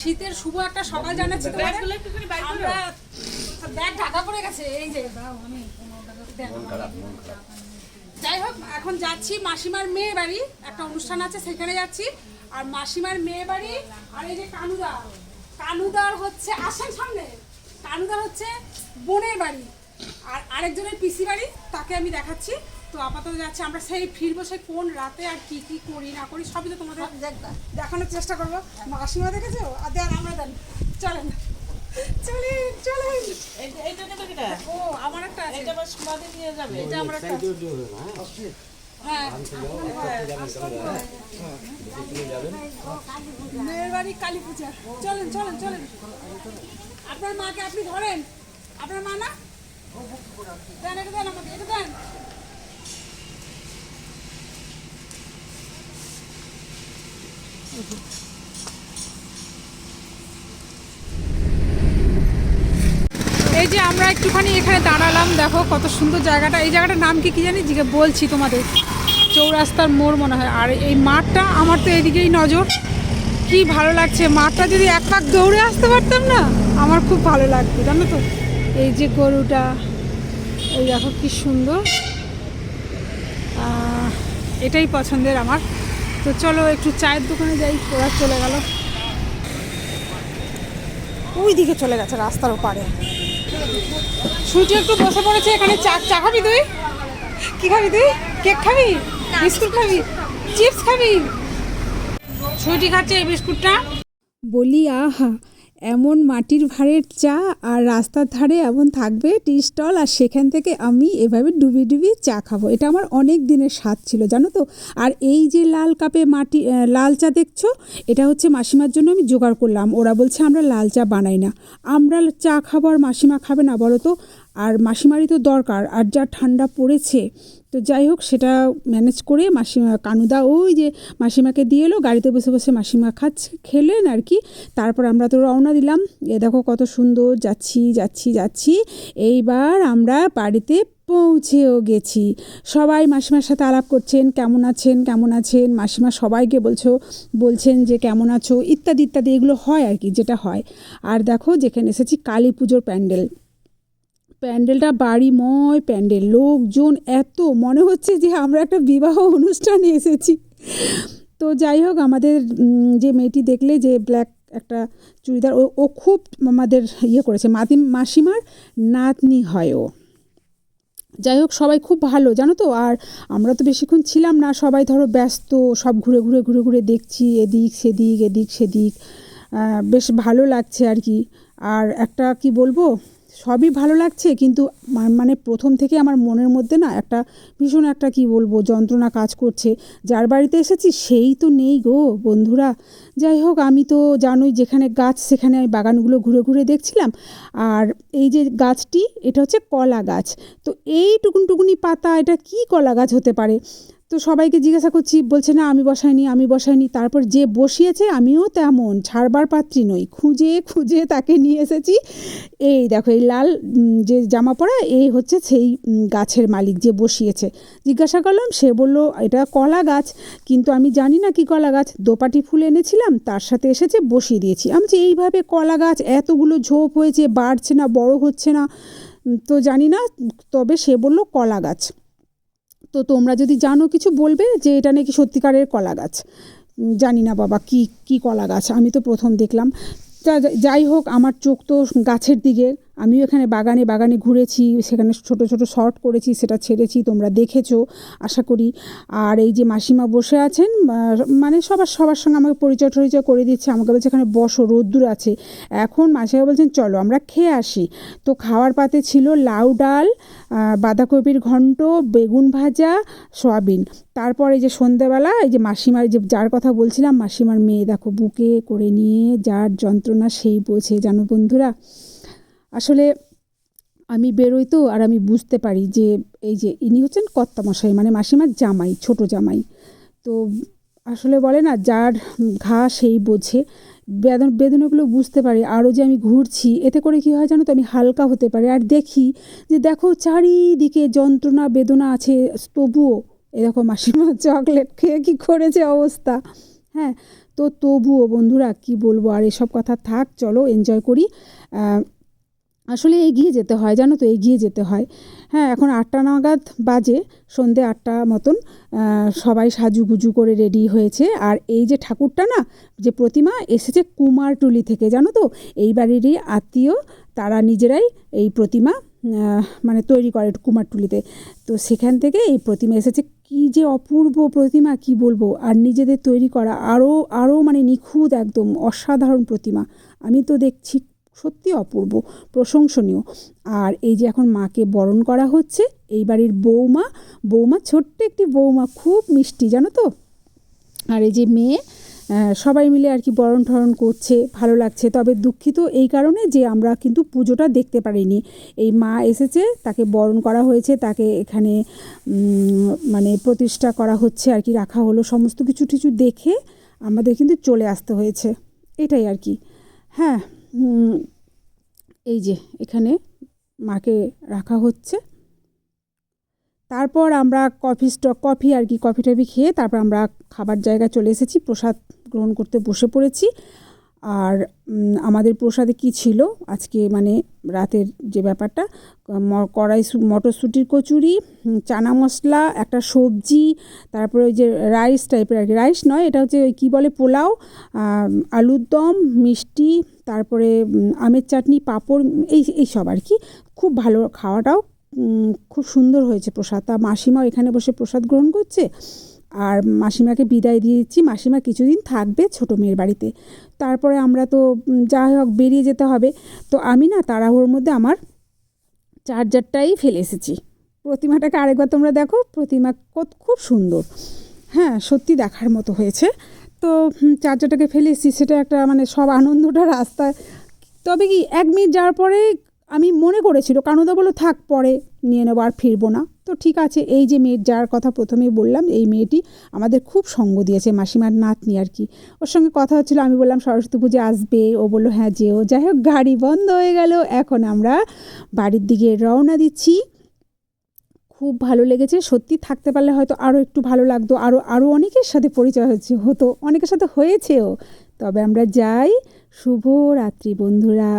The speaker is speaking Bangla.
শীতের শুভ একটা সকাল জানাচ্ছি তোমাদের। আমরা ব্যাগ ঢাকা পড়ে গেছে। এই যে দাও আমি যাই হোক এখন যাচ্ছি মাসিমার মেয়ে বাড়ি। একটা অনুষ্ঠান আছে সেখানে যাচ্ছি। আর মাসিমার মেয়ে বাড়ি আর এই যে কানুদা কানুদার হচ্ছে আসেন সামনে। কানুদার হচ্ছে বোনের বাড়ি। আর আরেকজনের পিসি বাড়ি তাকে আমি দেখাচ্ছি। তো আপাতত যাচ্ছে। আমরা সেই ফিরবো সেই কোন রাতে আর কি কি করি না করি সবই তো তোমাদের দেখানোর চেষ্টা করব। মাসিমা দেখেছ? আর দেন আমরা দেন। চলেন। নেবে? ও আমার একটা আছে। এটা বাস বাদে নিয়ে যাবে। এটা আমার একটা আছে। হ্যাঁ? মেয়ের বাড়ি কালী পূজা চলেন চলেন চলেন। আপনার মাকে আপনি ধরেন। আপনার মা না? দেন এটা দেন আমাকে এটা দেন। এই যে আমরা একটুখানি এখানে দাঁড়ালাম, দেখো কত সুন্দর জায়গাটা। এই জায়গাটার নাম কি কি জানি? জিজ্ঞে বলছি তোমাদের। চৌরাস্তার মোড় মনে হয়। আর এই মাঠটা আমার তো এদিকেই নজর। কি ভালো লাগছে। মাঠটা যদি এক পাক দৌড়ে আসতে পারতাম না, আমার খুব ভালো লাগতো, জানো তো? এই যে গরুটা, এই দেখো কি সুন্দর। এটাই পছন্দের আমার। তো চলো একটু চায়ের দোকানে যাই, ওরা চলে গেল। ওই দিকে চলে গেছে রাস্তার ওপারে। সুইটি একটু বসে পড়েছে, এখানে চা চা খাবি তুই? কি খাবি তুই? কেক খাবি? বিস্কুট খাবি? চিপস খাবি? সুইটি খাচ্ছে এই বিস্কুটটা। বলি, আহা এমন মাটির ভাঁড়ের চা আর রাস্তার ধারে এমন থাকবে, টি স্টল, আর সেখান থেকে আমি এভাবে ডুবিয়ে ডুবিয়ে চা খাব। এটা আমার অনেক দিনের স্বাদ ছিল, জানো তো? আর এই যে লাল কাপে মাটি লাল চা দেখছ? এটা হচ্ছে মাসিমার জন্য আমি জোগাড় করলাম। ওরা বলছে, আমরা লাল চা বানাই না। আমরা চা খাব আর মাসিমা খাবে না, বলো তো? আর মাসিমারি তো দরকার, আর যা ঠান্ডা পড়েছে, তো যাই হোক সেটা ম্যানেজ করে মাসিমা, কানুদা ওই যে মাসিমাকে দিয়ে এলো, গাড়িতে বসে বসে মাসিমা খাচ্ছে, খেলেন আর কি। তারপর আমরা তো রওনা দিলাম, এ দেখো কত সুন্দর, যাচ্ছি যাচ্ছি যাচ্ছি। এইবার আমরা বাড়িতে পৌঁছেও গেছি। সবাই মাসিমার সাথে আলাপ করছেন, কেমন আছেন কেমন আছেন? মাসিমা সবাইকে বলছো, বলছেন যে কেমন আছো, ইত্যাদি ইত্যাদি, এগুলো হয় আর কি, যেটা হয়। আর দেখো যেখানে এসেছি, কালী পুজোর প্যান্ডেল। প্যান্ডেলটা বাড়িময় প্যান্ডেল। লোকজন এত, মনে হচ্ছে যে আমরা একটা বিবাহ অনুষ্ঠানে এসেছি। তো যাই হোক, আমাদের যে মেয়েটি দেখলে যে ব্ল্যাক একটা চুড়িদার, ও ও খুব আমাদের ইয়ে করেছে। মাতি, মাসিমার নাতনি হয় ও। যাই হোক, সবাই খুব ভালো, জানো তো? আর আমরা তো বেশিক্ষণ ছিলাম না, সবাই ধরো ব্যস্ত, সব ঘুরে ঘুরে ঘুরে ঘুরে দেখছি, এদিক, সেদিক এদিক, সেদিক। বেশ ভালো লাগছে আর কি। আর একটা কি বলব? সবই ভালো লাগছে, কিন্তু মানে প্রথম থেকে আমার মনের মধ্যে না একটা ভীষণ একটা কি বলব যন্ত্রণা কাজ করছে। যার বাড়িতে এসেছি সেই তো নেই গো বন্ধুরা। যাই হোক, আমি তো জানোই যেখানে গাছ সেখানে আমি বাগানগুলো ঘুরে ঘুরে দেখছিলাম। আর এই যে গাছটি, এটা হচ্ছে কলা গাছ। তো এই টুকুন টুকুনি পাতা, এটা কি কলা গাছ হতে পারে? তো সবাইকে জিজ্ঞাসা করছি, বলছে, না, আমি বসাইনি আমি বসাইনি। তারপর যে বসিয়েছে, আমিও তেমন, ছাড়বার পাত্রী নই। খুঁজে খুঁজে তাকে নিয়ে এসেছি। এই দেখো, এই লাল যে জামা পরা, এই হচ্ছে সেই গাছের মালিক যে বসিয়েছে। জিজ্ঞাসা করলাম, সে বলল, এটা কলা গাছ। কিন্তু আমি জানি না কি কলা গাছ। দোপাটি ফুল এনেছিলাম, তার সাথে এসেছে, বসিয়ে দিয়েছি। আমি যে এইভাবে কলা গাছ, এতগুলো ঝোপ হয়েছে, বাড়ছে না, বড় হচ্ছে না? তো জানি না, তবে সে বলল, কলা গাছ। তো তোমরা যদি জানো কিছু বলবে যে এটা নাকি সত্যিকারের কলা গাছ জানি না বাবা কি কি কলা গাছ আমি তো প্রথম দেখলাম। যাই হোক, আমার চোখ তো গাছের দিকে। আমিও এখানে বাগানে বাগানে ঘুরেছি, সেখানে ছোট ছোট শর্ট করেছি, সেটা ছেড়েছি, তোমরা দেখেছ, আশা করি। আর এই যে মাসিমা বসে আছেন মানে সবার সবার সঙ্গে আমাকে পরিচয় টরিচয় করে দিচ্ছে, আমাকে বলছে এখানে বসো, রোদ্দুর আছে। এখন মাসিমা বলছেন, চলো, আমরা খেয়ে আসি। তো খাওয়ার পাতে ছিল লাউ ডাল বাঁধাকপির ঘন্ট, বেগুন ভাজা, সয়াবিন। তারপরে যে সন্ধেবেলা এই যে মাসিমার যে, যার কথা বলছিলাম, মাসিমার মেয়ে দেখো, বুকে করে নিয়ে যার যন্ত্রণা সেই বোঝে, জানো বন্ধুরা? আসলে আমি বেরোই তো আর আমি বুঝতে পারি যে এই যে ইনি হচ্ছেন কর্তামশাই মানে মাসিমার জামাই, ছোট জামাই। তো আসলে বলে না, যার ঘা সেই বোঝে। বেদন, বেদনাগুলো বুঝতে পারি, আরও যে আমি ঘুরছি, এতে করে কী হয় জানো তো, আমি হালকা হতে পারি। আর দেখি যে দেখো চারিদিকে যন্ত্রণা, বেদনা আছে, তবুও এ দেখো মাসিমা চকলেট খেয়ে কী করেছে অবস্থা? হ্যাঁ তো তবুও বন্ধুরা কি বলব, আর এসব কথা থাক, চলো এনজয় করি। আসলে এগিয়ে যেতে হয়, জানো তো, এগিয়ে যেতে হয়। হ্যাঁ এখন আটটা নাগাদ বাজে, সন্ধে আটটা মতন সবাই সাজুগুজু করে রেডি হয়েছে। আর এই যে ঠাকুরটা না, যে প্রতিমা এসেছে কুমারটুলি থেকে, জানো তো, এই বাড়িরই আত্মীয়, তারা নিজেরাই এই প্রতিমা মানে তৈরি করে কুমারটুলিতে তো সেখান থেকে এই প্রতিমা এসেছে। কি যে অপূর্ব প্রতিমা, কি বলব? আর নিজেদের তৈরি করা আরও আরও মানে নিখুঁত একদম অসাধারণ প্রতিমা। আমি তো দেখছি সত্যি অপূর্ব, প্রশংসনীয়। আর এই যে এখন মাকে বরণ করা হচ্ছে, এই বাড়ির বৌমা বৌমা ছোট্ট একটি বৌমা, খুব মিষ্টি, জানো তো? আর এই যে মেয়ে সবাই মিলে আর কি বরণ ঠরণ করছে, ভালো লাগছে। তবে দুঃখিত এই কারণে যে আমরা কিন্তু পুজোটা দেখতে পারিনি। এই মা এসেছে, তাকে বরণ করা হয়েছে, তাকে এখানে মানে প্রতিষ্ঠা করা হচ্ছে, আর কি রাখা হলো, সমস্ত কিছু টিছু দেখে আমাদের কিন্তু চলে আসতে হয়েছে। এটাই আর কি। হ্যাঁ এই যে এখানে মাকে রাখা হচ্ছে। তারপর আমরা কফি স্টক কফি আর কি কফি টফি খেয়ে তারপর আমরা খাবার জায়গায় চলে এসেছি। প্রসাদ গ্রহণ করতে বসে পড়েছি। আর আমাদের প্রসাদে কি ছিল? আজকে মানে রাতের যে ব্যাপারটা কড়াই মটরশুঁটির কচুরি চানা মশলা, একটা সবজি, তারপরে ওই যে রাইস টাইপের আর কি। রাইস নয়, এটা হচ্ছে ওই কী বলে পোলাও আলুর দম, মিষ্টি, তারপরে আমের চাটনি, পাঁপড়, এই এই সব আর কি। খুব ভালো খাওয়াটাও খুব সুন্দর হয়েছে প্রসাদ। তা মাসিমাও এখানে বসে প্রসাদ গ্রহণ করছে? আর মাসিমাকে বিদায় দিয়ে দিচ্ছি। মাসিমা কিছুদিন থাকবে ছোটো মেয়ের বাড়িতে। তারপরে আমরা তো যাই হোক বেরিয়ে যেতে হবে। তো আমি না তাড়াহুড়োর মধ্যে আমার চার্জারটাই ফেলে এসেছি। প্রতিমাটাকে আরেকবার তোমরা দেখো, প্রতিমা কত খুব সুন্দর। হ্যাঁ সত্যি দেখার মতো হয়েছে। তো চার্জারটাকে ফেলে এসেছি, সেটা একটা মানে সব আনন্দটা রাস্তায়। তবে কি, এক মিনিট যাওয়ার পরে আমি মনে করেছিল কানুদা বলো থাক, পরে নিয়ে নেব, আর ফিরবো না। তো ঠিক আছে, এই যে মেয়ের, যার কথা প্রথমেই বললাম, এই মেয়েটি আমাদের খুব সঙ্গ দিয়েছে, মাসিমার নাতনি আর কি। ওর সঙ্গে কথা হচ্ছিল, আমি বললাম, সরস্বতী পুজো আসবে। ও বলল হ্যাঁ যেও। যাই হোক, গাড়ি বন্ধ হয়ে গেল। এখন আমরা বাড়ির দিকে রওনা দিচ্ছি। খুব ভালো লেগেছে, সত্যি থাকতে পারলে হয়তো আরও একটু ভালো লাগতো আরও আরও অনেকের সাথে পরিচয় হচ্ছে, হতো, অনেকের সাথে হয়েছেও। তবে আমরা যাই। শুভ রাত্রি বন্ধুরা।